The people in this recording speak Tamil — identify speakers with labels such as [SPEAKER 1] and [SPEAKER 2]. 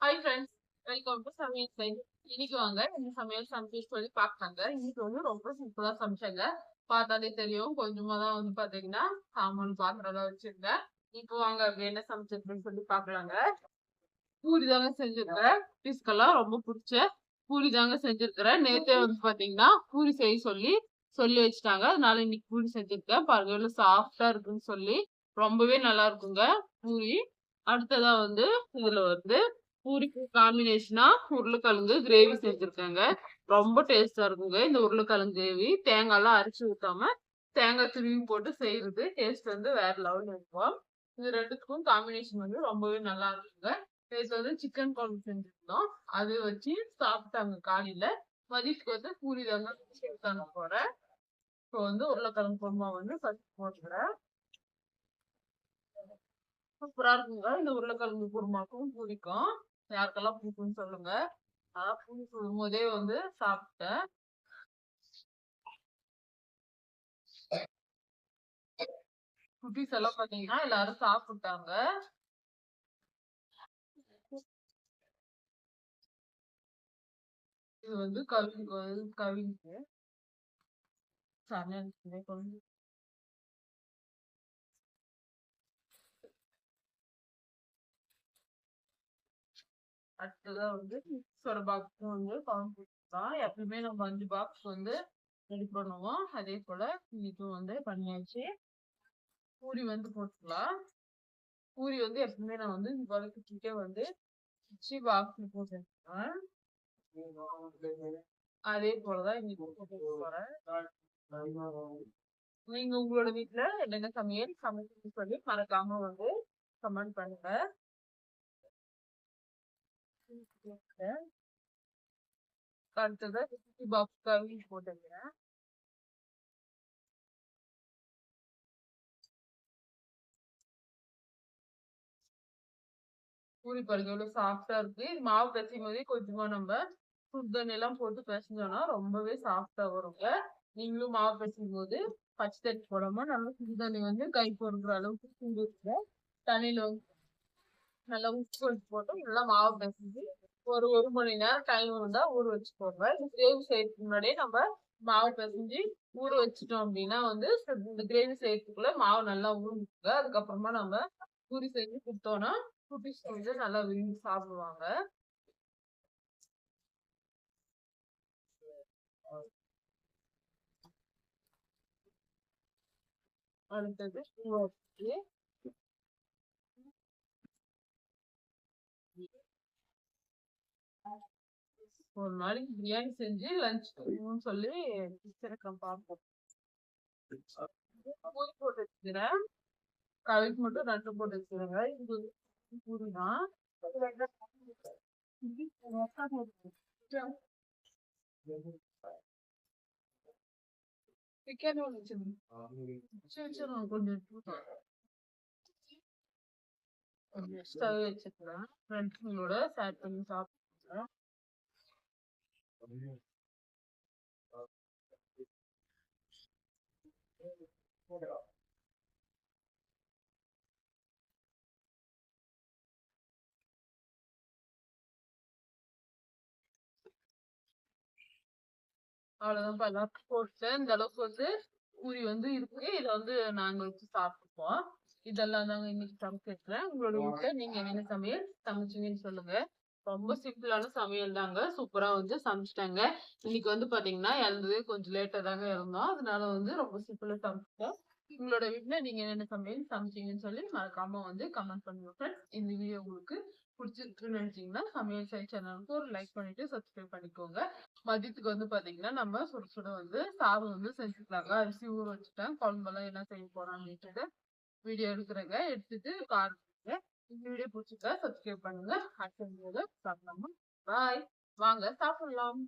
[SPEAKER 1] ஹாய் ஃப்ரெண்ட்ஸ் வெல்கம் டு சமையல் சைன் இன்னைக்கு வாங்க இந்த சமையல் சமைச்சு சொல்லி பார்க்கறாங்க இன்னைக்கு வந்து ரொம்ப சிம்பிளா சமைச்சாங்க. பார்த்தாலே தெரியும். கொஞ்சமா தான் வந்து பாத்தீங்கன்னா சாமான் பாத்திரம் வச்சிருந்தேன். இப்போ வாங்க என்ன சமைச்சிருக்குன்னு சொல்லி பார்க்கலாங்க. பூரி தாங்க செஞ்சிருக்கிறேன் பிஸ்கெல்லாம் ரொம்ப பிடிச்ச பூரி தாங்க செஞ்சிருக்கிறேன். நேத்தே வந்து பாத்தீங்கன்னா பூரி செய்ய சொல்லி சொல்லி வச்சுட்டாங்க. அதனால இன்னைக்கு பூரி செஞ்சிருக்கேன். பாருங்க எவ்வளவு சாஃப்டா இருக்குன்னு சொல்லி. ரொம்பவே நல்லா இருக்குங்க பூரி. அடுத்ததா வந்து இதுல வந்து பூரிக்கு காம்பினேஷனா உருளைக்கிழங்கு கிரேவி செஞ்சிருக்காங்க. ரொம்ப டேஸ்டா இருக்குங்க. இந்த உருளைக்கிழங்கு கிரேவி தேங்காய்லாம் அரைச்சி ஊத்தாம தேங்காய் துருவி போட்டு செய்யறது டேஸ்ட் வந்து வேற லெவல் இருக்கும். இது ரெண்டுத்துக்கும் காம்பினேஷன் வந்து ரொம்பவே நல்லா இருக்குங்க. நேற்று வந்து சிக்கன் குழம்பு செஞ்சிருந்தோம். அது வச்சு சாப்பிட்டாங்க காலையில. மதியத்துக்கு வந்து பூரி தாங்க தாங்க இப்போ வந்து உருளைக்கிழங்கு குழம்பா வந்து ஃபர்ஸ்ட் போட்டுக்கிறேன். சூப்பரா இருக்குங்க. இந்த உருளைக்கிழங்கு குருமாக்கும் பிடிக்கும் யாருக்கெல்லாம் பிடிக்கும்னு சொல்லுங்க. அதான் சொல்லும் போதே வந்து சாப்பிட்டேன். குட்டீஸ் எல்லாம் பாத்தீங்கன்னா எல்லாரும் சாப்பிட்டாங்க. இது வந்து கவி கவிங்க கவிக்கு. சமையல் கொஞ்சம் அடுத்ததா வந்து மிக்ஸோட பாக்ஸ் வந்து குழம்பு தான். எப்பயுமே நம்ம அஞ்சு பாக்ஸ் வந்து ரெடி பண்ணுவோம். அதே போல இன்னைக்கும் வந்து பண்ணியாச்சு. பூரி வந்து போட்டுக்கலாம். பூரி வந்து எப்பவுமே நான் வந்து இந்த வளர்க்கிட்டே வந்து வச்சு பாக்ஸ்ல போட்டு அதே போலதான் இன்னைக்கு போட்டு போறேன். நீங்க உங்களோட வீட்டுல என்னென்ன சமையல் சமைச்சு சொல்லி மறக்காம வந்து கமெண்ட் பண்ணுங்க. அடுத்தது பாக்ஸ் கவி போட்டுக்கிறேன் பூரி பாருங்க எவ்வளவு சாஃப்டா இருக்கு. இது மாவு பிசையும் போதே கொஞ்சமா நம்ம சுடு தண்ணி எல்லாம் போட்டு பிசைஞ்சோம்னா ரொம்பவே சாஃப்டா வருங்க நீங்களும் மாவு பிசையும் போது பச்சை தண்ணி போடாம நல்லா சுடு தண்ணி வந்து கை பொறுக்கிற அளவுக்கு சுண்டு இருக்கிற தண்ணியில வந்து நல்லா உப்பு வச்சு போட்டு நல்லா மாவு பிசைஞ்சு ஒரு ஒரு மணி நேரம் டைம் இருந்தா ஊற வச்சுக்கோங்க. இந்த கிரேவி செய்யறதுக்கு முன்னாடியே நம்ம மாவு பிசைஞ்சு ஊற வச்சுட்டோம் அப்படின்னா வந்து இந்த கிரேவி செய்யறதுக்குள்ள மாவு நல்லா ஊறிக்குங்க அதுக்கப்புறமா நம்ம பூரி செஞ்சு கொடுத்தோம்னா குட்டீஸ் வந்து நல்லா விரும்பி சாப்பிடுவாங்க. அடுத்தது ஒரு நாளைக்கு பிரியாணி செஞ்சு லஞ்ச் கொடுக்கணும்னு சொல்லி வச்சிருக்கேன் பார்ப்போம் பூரி போட்டு வச்சுக்கிறேன். கவிக்கு மட்டும் நட்டு போட்டு வச்சுக்கிறேங்க. இது பூரி தான் சிக்கன் வச்சிருக்கேன் கொஞ்சம் கொஞ்சம் ஸ்டவ் வச்சுக்கிறேன். ஃப்ரெண்ட்ஸுங்களோட ஷேர் பண்ணி சாப்பிடுறேன் அவ்வளவுதான் எல்லாம் போட்டு இந்த அளவுக்கு வந்து பூரி வந்து இருக்கு. இதை வந்து நாங்க வச்சு சாப்பிட்டுப்போம். இதெல்லாம் தாங்க இன்னைக்கு சமைச்சிருக்கிறேன் உங்களோட வீட்டுல நீங்க என்ன சமையல் சமைச்சீங்கன்னு சொல்லுங்க. ரொம்ப சிம்பிளான சமையல் தாங்க. சூப்பரா வந்து சமைச்சிட்டாங்க. இன்னைக்கு வந்து பாத்தீங்கன்னா இறந்ததே கொஞ்சம் லேட்டா தாங்க இருந்தோம் அதனால வந்து ரொம்ப சிம்பிளா சமைச்சிட்டோம். உங்களோட வீட்டுல நீங்க என்னென்ன சமையல் சமைச்சீங்கன்னு சொல்லி மறக்காம வந்து கமெண்ட் பண்ணுங்க ஃப்ரெண்ட்ஸ் இந்த வீடியோ உங்களுக்கு பிடிச்சிருக்குன்னு நினைச்சீங்கன்னா சமையல் சை சேனலுக்கு ஒரு லைக் பண்ணிட்டு சப்ஸ்கிரைப் பண்ணிக்கோங்க. மதியத்துக்கு வந்து பாத்தீங்கன்னா நம்ம சுட சுட வந்து சாதம் வந்து செஞ்சுக்கலாங்க. அரிசி ஊற வச்சுட்டேன். குழம்பெல்லாம் என்ன செய்ய போறோம் அப்படின்ட்டு வீடியோ எடுக்கிறேங்க. எடுத்துட்டு கார் இந்த வீடியோ பிடிச்சிருக்கா சப்ஸ்கிரைப் பண்ணுங்க. அடுத்த வீடியோவில் பார்க்கலாமா? பாய் வாங்க சாப்பிடலாம்.